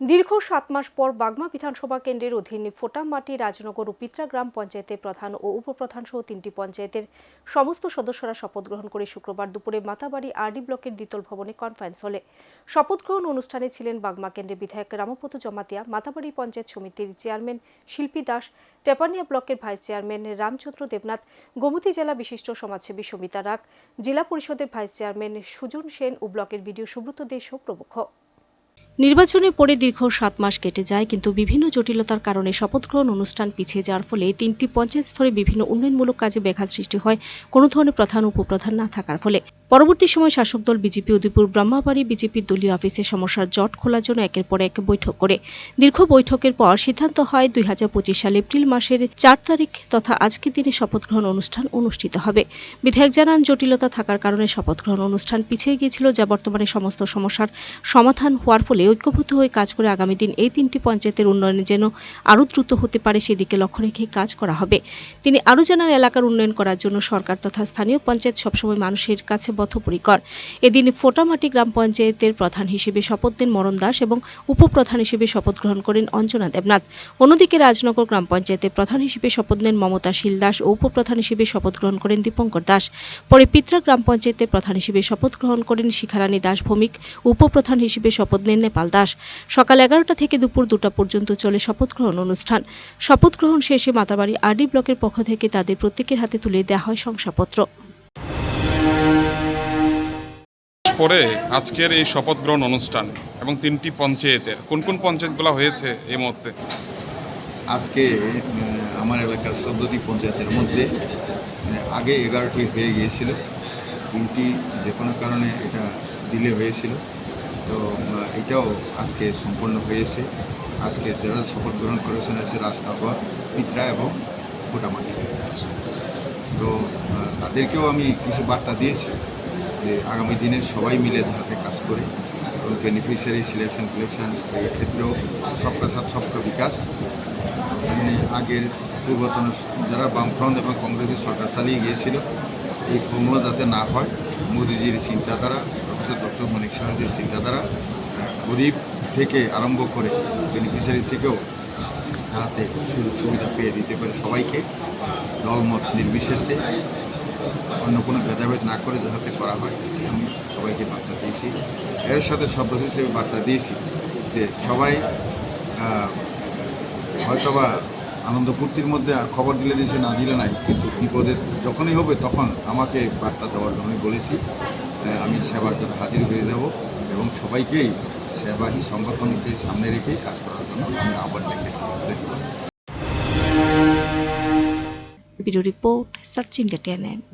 দীর্ঘ সাত মাস পর বাগমা বিধানসভা কেন্দ্রের অধীন ফোটামাটি রাজনগর ও পিত্রা গ্রাম পঞ্চায়েতের প্রধান ও উপপ্রধান সহ তিনটি পঞ্চায়েতের সমস্ত সদস্যরা শপথ গ্রহণ করে শুক্রবার দুপুরে মাতাবাড়ি আরডি ব্লকের দ্বিতল ভবনে কনফারেন্স হলে। শপথ গ্রহণ অনুষ্ঠানে ছিলেন বাগমা কেন্দ্রের বিধায়ক রামপত জমাতিয়া, মাতাবাড়ি পঞ্চায়েত সমিতির চেয়ারম্যান শিল্পী দাস, টেপানিয়া ব্লকের ভাইস চেয়ারম্যান রামচন্দ্র দেবনাথ, গোমতী জেলা বিশিষ্ট সমাজসেবী সমিতা রাগ, জেলা পরিষদের ভাইস চেয়ারম্যান সুজন সেন ও ব্লকের বিডিও সুব্রত দেশ প্রমুখ। নির্বাচনের পরে দীর্ঘ সাত মাস কেটে যায়, কিন্তু বিভিন্ন জটিলতার কারণে শপথ গ্রহণ অনুষ্ঠান পিছিয়ে যাওয়ার ফলে তিনটি পঞ্চায়েত স্তরে বিভিন্ন উন্নয়নমূলক কাজে ব্যাঘাত সৃষ্টি হয়। কোনো ধরনের প্রধান, উপপ্রধান না থাকার ফলে পরবর্তী সময় শাসক দল বিজেপি, উদয়পুর, ব্রহ্মাবাড়ি বিজেপির দলীয় অফিসে সমস্যার জট খোলার জন্য একের পর এক বৈঠক করে। দীর্ঘ বৈঠকের পর সিদ্ধান্ত হয় দুই সাল এপ্রিল মাসের চার তারিখ তথা আজকের দিনে শপথ গ্রহণ অনুষ্ঠান অনুষ্ঠিত হবে। বিধায়ক জানান, জটিলতা থাকার কারণে শপথ গ্রহণ অনুষ্ঠান পিছিয়ে গিয়েছিল, যা বর্তমানে সমস্ত সমস্যার সমাধান হওয়ার ফলে ঐক্যবদ্ধ হয়ে কাজ করে আগামী দিন এই তিনটি পঞ্চায়েতের উন্নয়নে যেন আরও দ্রুত হতে পারে, সেদিকে লক্ষ্য রেখে কাজ করা হবে। তিনি আরও জানান, এলাকার উন্নয়ন করার জন্য সরকার তথা স্থানীয় পঞ্চায়েত সবসময় মানুষের কাছে বদ্ধপরিকর এদিন ফোটামাটি গ্রাম পঞ্চায়েতের প্রধান হিসেবে শপথ নেন মরণ দাস এবং উপপ্রধান হিসেবে শপথ গ্রহণ করেন অঞ্জনা দেবনাথ। অন্যদিকে রাজনগর গ্রাম পঞ্চায়েতের প্রধান হিসেবে শপথ নেন মমতা শীল দাস ও উপপ্রধান হিসেবে শপথ গ্রহণ করেন দীপঙ্কর দাস। পরে পিত্রা গ্রাম পঞ্চায়েতের প্রধান হিসেবে শপথ গ্রহণ করেন শিখারানী দাস ভৌমিক, উপপ্রধান হিসেবে শপথ নেন নেপাল দাস। সকাল এগারোটা থেকে দুপুর দুটা পর্যন্ত চলে শপথ গ্রহণ অনুষ্ঠান। শপথ গ্রহণ শেষে মাতাবাড়ি আরডি ব্লকের পক্ষ থেকে তাদের প্রত্যেকের হাতে তুলে দেওয়া হয় শংসাপত্র। পরে আজকের এই শপথ গ্রহণ অনুষ্ঠান এবং তিনটি পঞ্চায়েতের, কোন কোন পঞ্চায়েতগুলো হয়েছে এই মুহূর্তে? আজকে আমার এলাকার চোদ্দোটি পঞ্চায়েতের মধ্যে আগে এগারোটি হয়ে গিয়েছিল। তিনটি যে কোনো কারণে এটা দিলে হয়েছিল। তো এটাও আজকে সম্পন্ন হয়েছে। আজকে যারা শপথ গ্রহণ করেছেন আছে রাজনগর পিত্রা এবং ফোটামাটি তো তাদেরকেও আমি কিছু বার্তা দিয়েছি। যে আগামী দিনে সবাই মিলে যাতে কাজ করে এবং বেনিফিশিয়ারি সিলেকশন ফিলেকশন এই ক্ষেত্রেও সবকা সাথ সবকা বিকাশ। মানে আগের পূর্বতন যারা বামফ্রন্ট এবং কংগ্রেসের সরকার চালিয়ে গিয়েছিল, এই ফর্মুলা যাতে না হয়, মোদিজির চিন্তাধারা, প্রফেসর ডক্টর মানিক সাহাজির চিন্তাধারা, গরিব থেকে আরম্ভ করে বেনিফিশিয়ারি থেকেও যাতে সুযোগ সুবিধা পেয়ে দিতে পারে সবাইকে। দলমত নির্বিশেষে অন্য কোনো ভেদাভেদ না করে যাতে করা হয়, আমি সবাইকে বার্তা দিয়েছি। এর সাথে সর্বশেষ হিসেবে বার্তা দিয়েছি যে সবাই হয়তোবা আনন্দ ফুর্তির মধ্যে খবর দিলে দিয়েছে না দিলে নাই, কিন্তু বিপদে যখনই হবে তখন আমাকে বার্তা দেওয়ার জন্য আমি বলেছি আমি সেবার জন্য হাজির হয়ে যাব এবং সবাইকেই সেবাহী সংগঠনকে সামনে রেখেই কাজ করার জন্য আমি আহ্বান রেখেছি ধন্যবাদ। video report, searching the tenant.